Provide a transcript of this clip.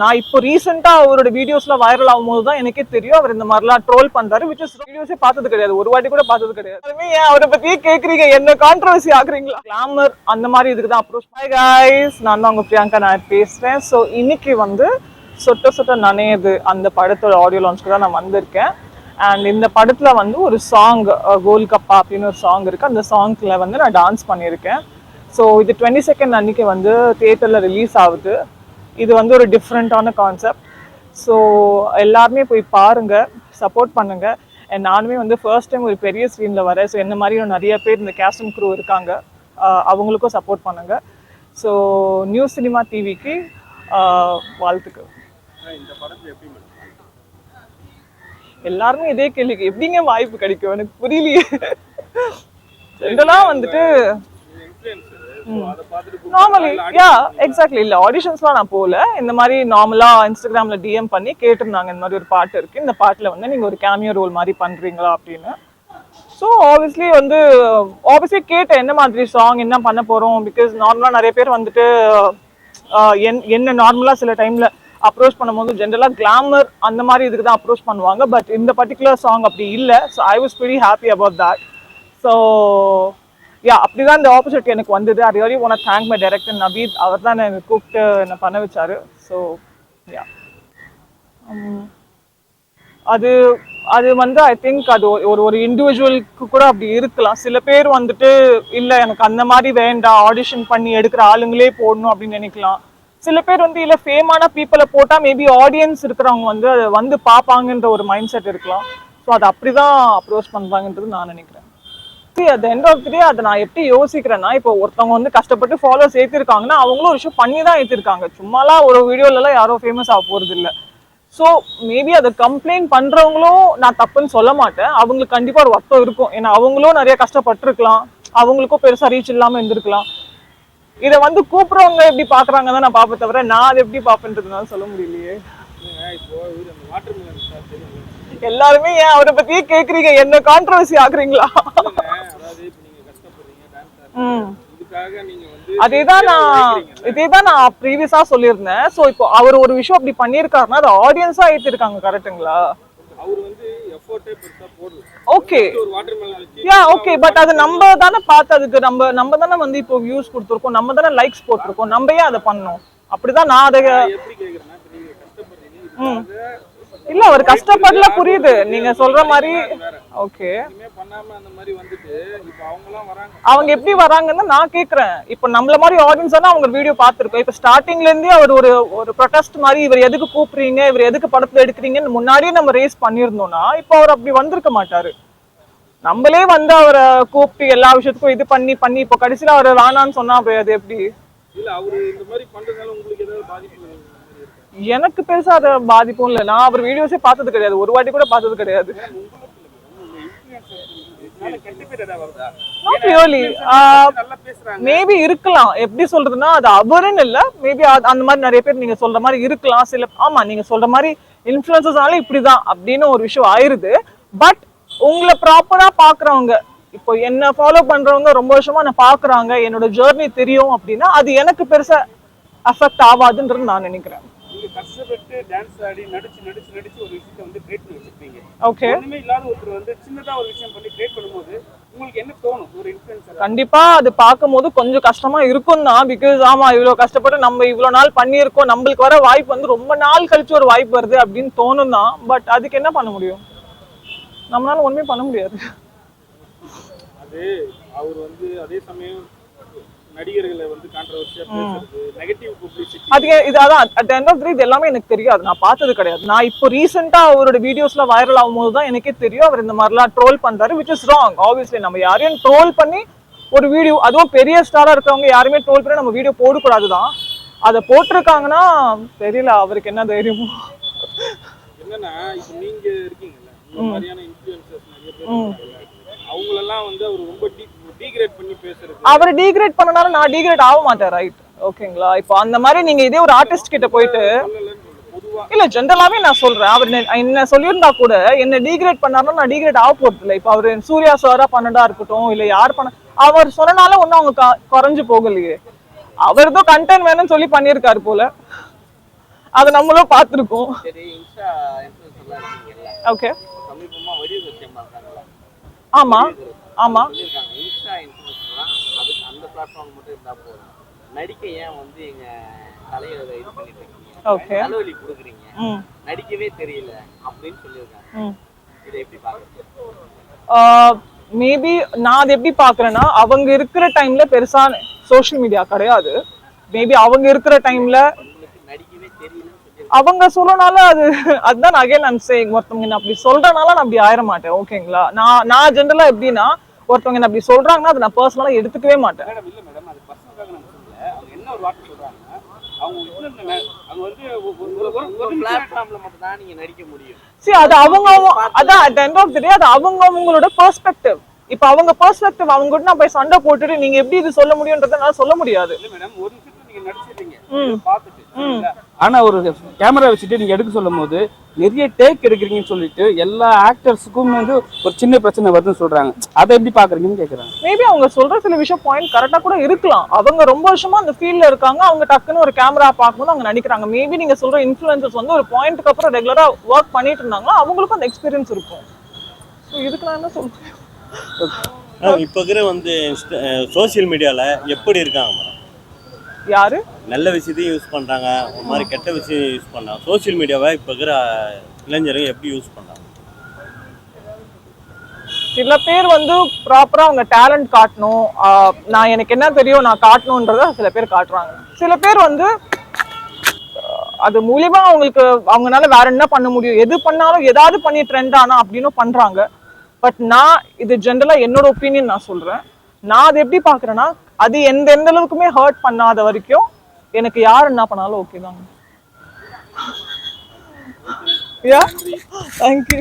நான் இப்போ ரீசெண்டாக அவரோட வீடியோஸ்ல வைரல் ஆகும்போது தான் எனக்கே தெரியும். அவர் இந்த மாதிரிலாம் ட்ரோல் பண்றாரு விச் இஸ் வீடியோஸே பார்த்தது கிடையாது. ஒரு வாட்டி கூட பார்த்தது கிடையாது. அதுவுமே ஏன் அவரை பத்தியே கேக்குறீங்க? என்ன கான்ட்ரவர்சி ஆகுறீங்களா? கிளாமர் அந்த மாதிரி இதுக்கு தான் அப்ரோச் ஹாய் கைஸ் நான் தான் உங்க பிரியாங்கா நான் பேசுறேன். ஸோ இன்னைக்கு வந்து சொட்ட சொட்ட நனையுது அந்த படத்தோட ஆடியோ லான்ச்க்கு தான் நான் வந்திருக்கேன். அண்ட் இந்த படத்துல வந்து ஒரு சாங் கோல் கப்பா அப்படின்னு ஒரு சாங் இருக்கு. அந்த சாங்க்ல வந்து நான் டான்ஸ் பண்ணியிருக்கேன். ஸோ இது டுவெண்ட்டி செகண்ட் அன்னைக்கு வந்து தியேட்டரில் ரிலீஸ் ஆகுது. இது வந்து ஒரு டிஃப்ரெண்ட்டான கான்செப்ட் ஸோ எல்லாருமே போய் பாருங்க சப்போர்ட் பண்ணுங்க. நானுமே வந்து ஃபர்ஸ்ட் டைம் ஒரு பெரிய ஸ்க்ரீனில் வரேன். ஸோ என்ன மாதிரி நிறைய பேர் இந்த கேஸ்ட் அண்ட் க்ரூ இருக்காங்க. அவங்களுக்கும் சப்போர்ட் பண்ணுங்க. ஸோ நியூ சினிமா டிவிக்கு வாழ்த்துக்கு எல்லாருமே இதே கேள்விக்கு எப்படிங்க வாய்ப்பு கிடைக்கும்? எனக்கு புரியலையே. இதெல்லாம் வந்துட்டு நார்மலி யா எக்ஸாக்ட்லி இல்ல ஆடிஷன்ஸ்லாம் நான் போகல. இந்த மாதிரி நார்மலா இன்ஸ்டாகிராம்ல டிஎம் பண்ணி கேட்டிருந்தாங்க இந்த மாதிரி ஒரு பாட்டு இருக்கு. இந்த பாட்டுல வந்து நீங்க ஒரு கேமியோ ரோல் மாதிரி பண்றீங்களா அப்படின்னு. ஸோ ஆப்வியஸ்லி வந்து ஆப்வியஸ்லி கேட்டேன் என்ன மாதிரி சாங் என்ன பண்ண போறோம்? பிகாஸ் நார்மலா நிறைய பேர் வந்துட்டு என் என்ன நார்மலா சில டைம்ல அப்ரோச் பண்ணும்போது ஜென்ரலா கிளாமர் அந்த மாதிரி இதுக்கு தான் அப்ரோச் பண்ணுவாங்க. பட் இந்த பர்டிகுலர் சாங் அப்படி இல்லை. So I was very happy about that so yeah அப்படிதான் இந்த ஆப்பர்ச்சுனிட்டி எனக்கு வந்தது. அது வரையும் one thank my director Nabeeth அவர் தான் எனக்கு கூப்பிட்டு என்னை பண்ண வச்சாரு. ஸோ யா um, அது அது வந்து ஐ திங்க் அது ஒரு- ஒரு இண்டிவிஜுவலுக்கு கூட அப்படி இருக்கலாம். சில பேர் வந்துட்டு இல்லை எனக்கு அந்த மாதிரி வேண்டாம். ஆடிஷன் பண்ணி எடுக்கிற ஆளுங்களே போடணும் அப்படின்னு நினைக்கலாம். சில பேர் வந்து இல்லை ஃபேமான பீப்புளை போட்டா மேபி ஆடியன்ஸ் இருக்கிறவங்க வந்து அதை வந்து பார்ப்பாங்கன்ற ஒரு மைண்ட் செட் இருக்கலாம். ஸோ அதை அப்படிதான் அப்ரோச் பண்ணுறாங்கன்றது நான் நினைக்கிறேன். At எண்ட் ஆஃப் டே அதை நான் எப்படி யோசிக்கிறேன்னா இப்போ ஒருத்தவங்க வந்து கஷ்டப்பட்டு ஃபாலோஸ் ஏற்றிருக்காங்கன்னா அவங்களும் ஒரு விஷயம் பண்ணி தான் ஏற்றிருக்காங்க சும்மாலாம் ஒரு வீடியோலலாம் யாரும் ஃபேமஸ் ஆக போகிறது இல்லை ஸோ மேபி அதை கம்ப்ளைண்ட் பண்றவங்களும் நான் தப்புன்னு சொல்ல மாட்டேன். அவங்களுக்கு கண்டிப்பா ஒரு வருத்தம் இருக்கும். ஏன்னா அவங்களும் நிறைய கஷ்டப்பட்டிருக்கலாம். அவங்களுக்கும் பெருசா ரீச் இல்லாம இருந்திருக்கலாம். இதை வந்து கூப்பிடுறவங்க எப்படி பாக்குறாங்க தான் நான் பார்ப்பேன் தவிர நான் அதை எப்படி பார்ப்பேன்றதுனால சொல்ல முடியலையே. எல்லாருமே ஏன் அவரை பத்தியே கேக்குறீங்க? என்ன கான்ட்ரவர்சி ஆகுறீங்களா அதாவது இப்போ நீங்க கஷ்டப்படுறீங்க டான்ஸ் ம் இதுக்காக நீங்க வந்து அதேதான் நான் இதேதான் நான் ப்ரீவியஸா சொல்லியிருந்தேன். சோ இப்போ அவர் ஒரு விஷயம் அப்படி பண்ணியிருக்காருன்னா அது ஆடியன்ஸா ஏத்திருக்காங்க கரெக்ட்டுங்களா அவர் வந்து எஃபோர்ட்டே பெருசா போடல. ஓகே யா ஓகே பட் அது நம்ம தானே பார்த்து அதுக்கு நம்ம நம்ம தானே வந்து இப்போ வியூஸ் கொடுத்துருக்கோம் நம்ம தானே லைக்ஸ் போட்டிருக்கோம் நம்ம ஏன் அதை பண்ணோம்? அப்படிதான் நான் அதை எப்படி இல்ல அவர் கஷ்டப்படல புரியுது. நீங்க சொல்ற மாதிரி ஓகே அவங்க எப்படி வராங்கன்னு நான் கேக்குறேன். இப்போ நம்மள மாதிரி ஆடியன்ஸ் தானே அவங்க வீடியோ பார்த்திருக்கோம். இப்போ ஸ்டார்டிங்ல இருந்தே அவர் ஒரு ஒரு ப்ரொடெஸ்ட் மாதிரி இவர் எதுக்கு கூப்பிடுறீங்க இவர் எதுக்கு படத்துல எடுக்கிறீங்கன்னு முன்னாடியே நம்ம ரேஸ் பண்ணியிருந்தோம்னா இப்போ அவர் அப்படி வந்திருக்க மாட்டாரு. நம்மளே வந்து அவரை கூப்பிட்டு எல்லா விஷயத்துக்கும் இது பண்ணி பண்ணி இப்போ கடைசியில அவர் வேணான்னு சொன்னா அது எப்படி? இல்ல அவரு இந்த மாதிரி பண்றதுனால உங்களுக்கு ஏதாவது பாதிப்பு எனக்கு பெருசா அதை பாதிப்பும் இல்லை. நான் அவர் வீடியோஸே பார்த்தது கிடையாது. ஒரு வாட்டி கூட பார்த்தது கிடையாது. மேபி இருக்கலாம். எப்படி சொல்றதுன்னா அது அவருன்னு இல்ல. மேபி அந்த மாதிரி நிறைய பேர் நீங்க சொல்ற மாதிரி இருக்கலாம். சில ஆமா நீங்க சொல்ற மாதிரி இன்ஃபுளுசஸ்னால இப்படிதான் அப்படின்னு ஒரு விஷயம் ஆயிருது. பட் உங்களை ப்ராப்பரா பாக்குறவங்க இப்போ என்ன ஃபாலோ பண்றவங்க ரொம்ப வருஷமா நான் பாக்குறாங்க என்னோட ஜேர்னி தெரியும் அப்படின்னா அது எனக்கு பெருசா அஃபெக்ட் ஆகாதுன்றது நான் நினைக்கிறேன். நீங்க கஷ்டப்பட்டு டான்ஸ் ஆடி நடிச்சு நடிச்சு நடிச்சு ஒரு விஷயத்தை வந்து கிரியேட் பண்ணி வச்சிருப்பீங்க ஓகே ஒண்ணுமே இல்லாத ஒருத்தர் வந்து சின்னதா ஒரு விஷயம் பண்ணி கிரியேட் பண்ணும்போது உங்களுக்கு என்ன தோணும்? ஒரு இன்ஃபுளுசர் கண்டிப்பா அது பார்க்கும்போது கொஞ்சம் கஷ்டமா இருக்கும் தான் பிகாஸ் ஆமா இவ்வளவு கஷ்டப்பட்டு நம்ம இவ்வளவு நாள் பண்ணியிருக்கோம் நம்மளுக்கு வர வாய்ப்பு வந்து ரொம்ப நாள் கழிச்சு ஒரு வாய்ப்பு வருது அப்படின்னு தோணும் தான். பட் அதுக்கு என்ன பண்ண முடியும்? நம்மளால ஒண்ணுமே பண்ண முடியாது. அது அவர் வந்து அதே சமயம் நடிகர்களை வந்து கான்ட்ரவர்சியா பேசுறது நெகட்டிவ் பப்ளிசிட்டி அது இது அதான் அட் எண்ட் ஆஃப் இது எல்லாமே எனக்கு தெரியாது. நான் பார்த்தது கிடையாது. நான் இப்போ ரீசெண்டா அவரோட வீடியோஸ்ல வைரல் ஆகும்போது தான் எனக்கே தெரியும். அவர் இந்த மாதிரிலாம் ட்ரோல் பண்றாரு விச் இஸ் ராங் ஆப்வியஸ்லி நம்ம யாரையும் ட்ரோல் பண்ணி ஒரு வீடியோ அதுவும் பெரிய ஸ்டாரா இருக்கவங்க யாருமே ட்ரோல் பண்ணி நம்ம வீடியோ போடக்கூடாது தான். அதை போட்டிருக்காங்கன்னா தெரியல அவருக்கு என்ன தைரியமோ. என்னன்னா இப்போ நீங்க இருக்கீங்கல்ல இந்த மாதிரியான இன்ஃபுளுசர்ஸ் நிறைய பேர் அவங்களெல்லாம் வந்து அவர் ரொம்ப பேசுறது அவர் டீக்ரேட் பண்ணனால நான் டீக்ரேட் ஆக மாட்டேன் ரைட் ஓகேங்களா இப்போ அந்த மாதிரி நீங்க இதே ஒரு ஆர்டிஸ்ட் கிட்ட போயிட்டு இல்ல ஜென்ரலாவே நான் சொல்றேன். அவர் என்ன- சொல்லியிருந்தா கூட என்ன டீக்ரேட் பண்ணாருன்னா நான் டீக்ரேட் ஆக போறது இல்லை. இப்போ அவர் சூர்யா சாரா பண்ணதா இருக்கட்டும் இல்ல யார் பண்ண அவர் சொன்னனால ஒன்னும் அவங்க குறைஞ்சு போகலையே. அவர் ஏதோ கண்டென்ட் வேணும்னு சொல்லி பண்ணியிருக்காரு போல. அதை நம்மளும் பார்த்துருக்கோம். ஓகே ஆமா ஆமா. இன்ஸ்டா இன்ஃபுளுசர்லாம் அதுக்கு அந்த பிளாட்ஃபார்ம் மட்டும் இருந்தா போதும். நடிக்க ஏன் வந்து எங்க தலையை இது பண்ணிட்டு இருக்கீங்க? Okay. தலைவலி கொடுக்குறீங்க. நடிக்கவே தெரியல அப்படின்னு சொல்லியிருக்காங்க. இதை எப்படி பாக்குறீங்க மேபி நான் அதை எப்படி பார்க்குறேன்னா அவங்க இருக்கிற டைம்ல பெருசா சோஷியல் மீடியா கிடையாது. மேபி அவங்க இருக்கிற டைம்ல உங்களுக்கு நடிக்கவே தெரியலன்னு சொல்லி அவங்க சொல்லனால அது அதுதான் அகைன் நான் சேங் ஒருத்தவங்க என்ன அப்படி சொல்றனால நான் அப்படி ஆயிட மாட்டேன் ஓகேங்களா நான் நான் ஜென்ரலா எப்படின்னா ஒருத்தவங்க என்ன அப்படி சொல்றாங்கன்னா அதை நான் பர்சனலா எடுத்துக்கவே மாட்டேன். மேடம் இல்ல மேடம் அது அவங்க என்ன ஒரு வார்த்தை சொல்றாங்கன்னா அவங்க இன்னொன்னு ந- அவங்க வந்து ஒரு- ஒரு- ஒரு- ஒரு- ஒரு நிமிஷம் பிளாட்ஃபார்ம்ல மட்டும் தான் நீங்க நடிக்க முடியும். சரி அது அவங்க அதான் day அது அவங்க அவங்களோட பெர்ஸ்பெக்டிவ் இப்ப அவங்க பெர்ஸ்பெக்டிவ் அவங்க கூட நான் போய் சண்டை போட்டுட்டு நீங்க எப்படி இது சொல்ல முடியும்ன்றதை சொல்ல முடியாது. இல்ல மேடம் ஒரு நிமிஷத்துல நீங்க நடிச்சிடுறீங்க. ம். இதை பார்த்துட்டு சரிங்களா? ஆனா ஒரு கேமரா வச்சுட்டு நீங்க எடுக்க சொல்லும் போது நிறைய டேக் எடுக்கிறீங்கன்னு சொல்லிட்டு எல்லா ஆக்டர்ஸுக்கும் வந்து ஒரு சின்ன பிரச்சனை வருதுன்னு சொல்றாங்க. அதை எப்படி பாக்குறீங்கன்னு கேக்குறாங்க. மேபி அவங்க சொல்ற சில விஷயம் பாயிண்ட் கரெக்டா கூட இருக்கலாம். அவங்க ரொம்ப வருஷமா அந்த ஃபீல்ட்ல இருக்காங்க. அவங்க டக்குன்னு ஒரு கேமரா பார்க்கும்போது அவங்க நடிக்கிறாங்க. மேபி நீங்க சொல்ற இன்ஃபுளுசர்ஸ் வந்து ஒரு பாயிண்ட்க்கு அப்புறம் ரெகுலரா ஒர்க் பண்ணிட்டு இருந்தாங்கன்னா அவங்களுக்கும் அந்த எக்ஸ்பீரியன்ஸ் இருக்கும். ஸோ இதுக்கு நான் என்ன சொல்றேன் ஆ, இப்போ இருக்கிற வந்து சோஷியல் மீடியாவில் எப்படி இருக்காங்க? யாரு? நல்ல விஷயத்தையும் யூஸ் பண்ணுறாங்க ஒரு மாதிரி கெட்ட விஷயம் யூஸ் பண்ணாங்க சோஷியல் மீடியாவை இப்போ இருக்கிற இளைஞர்கள் எப்படி யூஸ் பண்ணுறாங்க சில பேர் வந்து ப்ராப்பரா அவங்க டேலண்ட் காட்டணும். நான் எனக்கு என்ன தெரியும் நான் காட்டணுன்றத சில பேர் காட்டுறாங்க. சில பேர் வந்து அது மூலியமா அவங்களுக்கு அவங்கனால வேற என்ன பண்ண முடியும்? எது பண்ணாலும் ஏதாவது பண்ணி ட்ரெண்ட் ஆனா அப்படின்னு பண்றாங்க. பட் நான் இது ஜென்ரலா என்னோட ஒப்பீனியன் நான் சொல்றேன். நான் அதை எப்படி பார்க்குறேன்னா அது எந்த எந்த அளவுக்குமே ஹர்ட் பண்ணாத வரைக்கும் எனக்கு யார் என்ன பண்ணாலும் ஓகே தாங்க. Yeah thank you